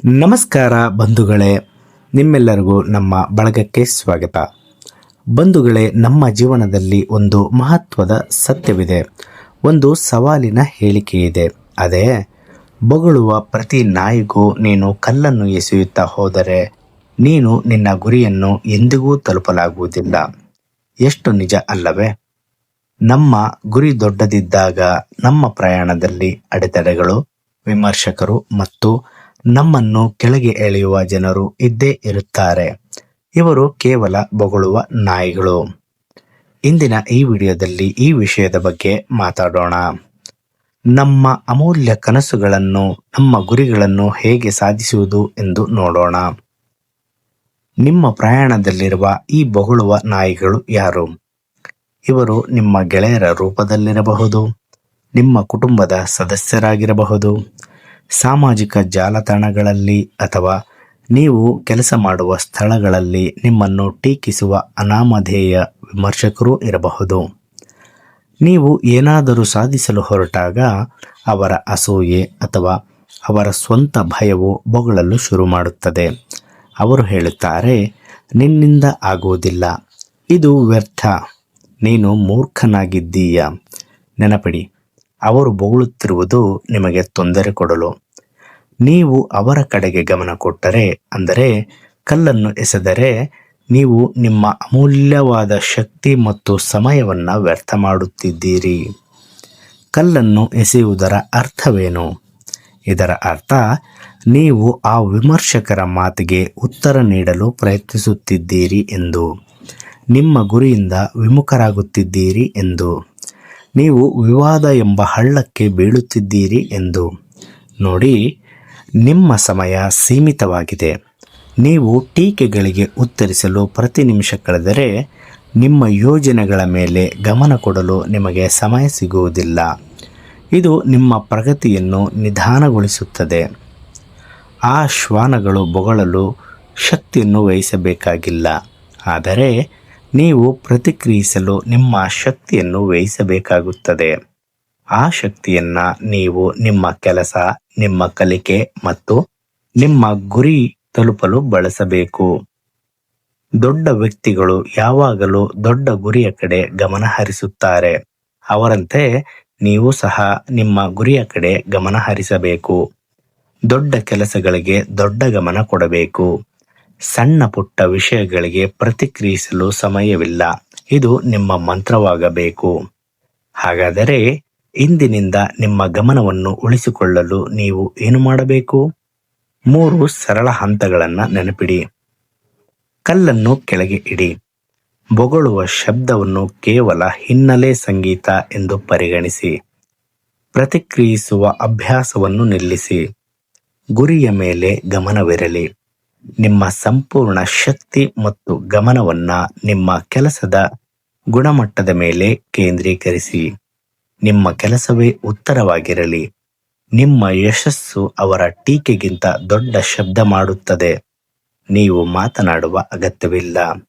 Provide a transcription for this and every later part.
ನಮಸ್ಕಾರ ಬಂಧುಗಳೇ, ನಿಮ್ಮೆಲ್ಲರಿಗೂ ನಮ್ಮ ಬಳಗಕ್ಕೆ ಸ್ವಾಗತ. ಬಂಧುಗಳೇ, ನಮ್ಮ ಜೀವನದಲ್ಲಿ ಒಂದು ಮಹತ್ವದ ಸತ್ಯವಿದೆ. ಒಂದು ಸವಾಲಿನ ಹೇಳಿಕೆ ಇದೆ ಅದೇ, ಬೊಗಳುವ ಪ್ರತಿ ನಾಯಿಗೂ ನೀನು ಕಲ್ಲನ್ನು ಎಸೆಯುತ್ತಾ ಹೋದರೆ, ನೀನು ನಿನ್ನ ಗುರಿಯನ್ನು ಎಂದಿಗೂ ತಲುಪಲಾಗುವುದಿಲ್ಲ. ಎಷ್ಟು ನಿಜ ಅಲ್ಲವೇ? ನಮ್ಮ ಗುರಿ ದೊಡ್ಡದಿದ್ದಾಗ ನಮ್ಮ ಪ್ರಯಾಣದಲ್ಲಿ ಅಡೆತಡೆಗಳು, ವಿಮರ್ಶಕರು ಮತ್ತು ನಮ್ಮನ್ನು ಕೆಳಗೆ ಎಳೆಯುವ ಜನರು ಇದ್ದೇ ಇರುತ್ತಾರೆ. ಇವರು ಕೇವಲ ಬೊಗಳುವ ನಾಯಿಗಳು. ಇಂದಿನ ಈ ವಿಡಿಯೋದಲ್ಲಿ ಈ ವಿಷಯದ ಬಗ್ಗೆ ಮಾತಾಡೋಣ. ನಮ್ಮ ಅಮೂಲ್ಯ ಕನಸುಗಳನ್ನು, ನಮ್ಮ ಗುರಿಗಳನ್ನು ಹೇಗೆ ಸಾಧಿಸುವುದು ಎಂದು ನೋಡೋಣ. ನಿಮ್ಮ ಪ್ರಯಾಣದಲ್ಲಿರುವ ಈ ಬೊಗಳುವ ನಾಯಿಗಳು ಯಾರು? ಇವರು ನಿಮ್ಮ ಗೆಳೆಯರ ರೂಪದಲ್ಲಿರಬಹುದು, ನಿಮ್ಮ ಕುಟುಂಬದ ಸದಸ್ಯರಾಗಿರಬಹುದು ಸಾಮಾಜಿಕ ಜಾಲತಾಣಗಳಲ್ಲಿ ಅಥವಾ ನೀವು ಕೆಲಸ ಮಾಡುವ ಸ್ಥಳಗಳಲ್ಲಿ ನಿಮ್ಮನ್ನು ಟೀಕಿಸುವ ಅನಾಮಧೇಯ ವಿಮರ್ಶಕರೂ ಇರಬಹುದು. ನೀವು ಏನಾದರೂ ಸಾಧಿಸಲು ಹೊರಟಾಗ ಅವರ ಅಸೂಯೆ ಅಥವಾ ಅವರ ಸ್ವಂತ ಭಯವು ಬೊಗಳಲು ಶುರು ಮಾಡುತ್ತದೆ. ಅವರು ಹೇಳುತ್ತಾರೆ, ನಿನ್ನಿಂದ ಆಗುವುದಿಲ್ಲ. ಇದು ವ್ಯರ್ಥ. ನೀನು ಮೂರ್ಖನಾಗಿದ್ದೀಯ. ನೆನಪಿಡಿ ಅವರು ಬೊಗಳುತ್ತಿರುವುದು ನಿಮಗೆ ತೊಂದರೆ ಕೊಡಲು. ನೀವು ಅವರ ಕಡೆಗೆ ಗಮನ ಕೊಟ್ಟರೆ, ಅಂದರೆ ಕಲ್ಲನ್ನು ಎಸೆದರೆ, ನೀವು ನಿಮ್ಮ ಅಮೂಲ್ಯವಾದ ಶಕ್ತಿ ಮತ್ತು ಸಮಯವನ್ನು ವ್ಯರ್ಥ ಮಾಡುತ್ತಿದ್ದೀರಿ. ಕಲ್ಲನ್ನು ಎಸೆಯುವುದರ ಅರ್ಥವೇನು? ಇದರ ಅರ್ಥ, ನೀವು ಆ ವಿಮರ್ಶಕರ ಮಾತಿಗೆ ಉತ್ತರ ನೀಡಲು ಪ್ರಯತ್ನಿಸುತ್ತಿದ್ದೀರಿ ಎಂದು, ನಿಮ್ಮ ಗುರಿಯಿಂದ ವಿಮುಖರಾಗುತ್ತಿದ್ದೀರಿ ಎಂದು. ನೀವು ವಿವಾದ ಎಂಬ ಹಳ್ಳಕ್ಕೆ ಬೀಳುತ್ತಿದ್ದೀರಿ ಎಂದು. ನೋಡಿ, ನಿಮ್ಮ ಸಮಯ ಸೀಮಿತವಾಗಿದೆ. ನೀವು ಟೀಕೆಗಳಿಗೆ ಉತ್ತರಿಸಲು ಪ್ರತಿ ನಿಮಿಷ ಕಳೆದರೆ ನಿಮ್ಮ ಯೋಜನೆಗಳ ಮೇಲೆ ಗಮನ ಕೊಡಲು ನಿಮಗೆ ಸಮಯ ಸಿಗುವುದಿಲ್ಲ. ಇದು ನಿಮ್ಮ ಪ್ರಗತಿಯನ್ನು ನಿಧಾನಗೊಳಿಸುತ್ತದೆ. ಆ ಶ್ವಾನಗಳು ಬೊಗಳಲು ಶಕ್ತಿಯನ್ನು ವಹಿಸಬೇಕಾಗಿಲ್ಲ. ಆದರೆ ನೀವು ಪ್ರತಿಕ್ರಿಯಿಸಲು ನಿಮ್ಮ ಶಕ್ತಿಯನ್ನು ವ್ಯಯಿಸಬೇಕಾಗುತ್ತದೆ. ಆ ಶಕ್ತಿಯನ್ನ ನೀವು ನಿಮ್ಮ ಕೆಲಸ, ನಿಮ್ಮ ಕಲಿಕೆ ಮತ್ತು ನಿಮ್ಮ ಗುರಿ ತಲುಪಲು ಬಳಸಬೇಕು. ದೊಡ್ಡ ವ್ಯಕ್ತಿಗಳು ಯಾವಾಗಲೂ ದೊಡ್ಡ ಗುರಿಯ ಕಡೆ ಗಮನ ಹರಿಸುತ್ತಾರೆ. ಅವರಂತೆ ನೀವು ಸಹ ನಿಮ್ಮ ಗುರಿಯ ಕಡೆ ಗಮನ ಹರಿಸಬೇಕು. ದೊಡ್ಡ ಕೆಲಸಗಳಿಗೆ ದೊಡ್ಡ ಗಮನ ಕೊಡಬೇಕು. ಸಣ್ಣ ಪುಟ್ಟ ವಿಷಯಗಳಿಗೆ ಪ್ರತಿಕ್ರಿಯಿಸಲು ಸಮಯವಿಲ್ಲ. ಇದು ನಿಮ್ಮ ಮಂತ್ರವಾಗಬೇಕು. ಹಾಗಾದರೆ ಇಂದಿನಿಂದ ನಿಮ್ಮ ಗಮನವನ್ನು ಉಳಿಸಿಕೊಳ್ಳಲು ನೀವು ಏನು ಮಾಡಬೇಕು? ಮೂರು ಸರಳ ಹಂತಗಳನ್ನು ನೆನಪಿಡಿ. ಕಲ್ಲನ್ನು ಕೆಳಗೆ ಇಡಿ. ಬೊಗಳುವ ಶಬ್ದವನ್ನು ಕೇವಲ ಹಿನ್ನೆಲೆ ಸಂಗೀತ ಎಂದು ಪರಿಗಣಿಸಿ. ಪ್ರತಿಕ್ರಿಯಿಸುವ ಅಭ್ಯಾಸವನ್ನು ನಿಲ್ಲಿಸಿ. ಗುರಿಯ ಮೇಲೆ ಗಮನವಿರಲಿ. ನಿಮ್ಮ ಸಂಪೂರ್ಣ ಶಕ್ತಿ ಮತ್ತು ಗಮನವನ್ನ ನಿಮ್ಮ ಕೆಲಸದ ಗುಣಮಟ್ಟದ ಮೇಲೆ ಕೇಂದ್ರೀಕರಿಸಿ. ನಿಮ್ಮ ಕೆಲಸವೇ ಉತ್ತರವಾಗಿರಲಿ. ನಿಮ್ಮ ಯಶಸ್ಸು ಅವರ ಟೀಕೆಗಿಂತ ದೊಡ್ಡ ಶಬ್ದ ಮಾಡುತ್ತದೆ. ನೀವು ಮಾತನಾಡುವ ಅಗತ್ಯವಿಲ್ಲ.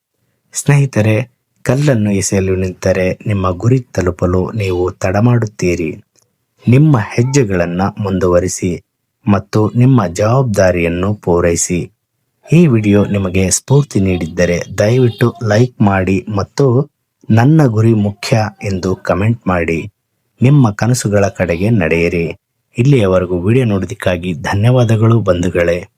ಸ್ನೇಹಿತರೆ, ಕಲ್ಲನ್ನು ಎಸೆಯಲು ನಿಂತರೆ ನಿಮ್ಮ ಗುರಿ ತಲುಪಲು ನೀವು ತಡಮಾಡುತ್ತೀರಿ. ನಿಮ್ಮ ಹೆಜ್ಜೆಗಳನ್ನು ಮುಂದುವರಿಸಿ ಮತ್ತು ನಿಮ್ಮ ಜವಾಬ್ದಾರಿಯನ್ನು ಪೂರೈಸಿ. ಈ ವಿಡಿಯೋ ನಿಮಗೆ ಸ್ಫೂರ್ತಿ ನೀಡಿದ್ದರೆ ದಯವಿಟ್ಟು ಲೈಕ್ ಮಾಡಿ ಮತ್ತು ನನ್ನ ಗುರಿ ಮುಖ್ಯ ಎಂದು ಕಮೆಂಟ್ ಮಾಡಿ. ನಿಮ್ಮ ಕನಸುಗಳ ಕಡೆಗೆ ನಡೆಯಿರಿ. ಇಲ್ಲಿಯವರೆಗೂ ವಿಡಿಯೋ ನೋಡೋದಕ್ಕಾಗಿ ಧನ್ಯವಾದಗಳು ಬಂಧುಗಳೇ.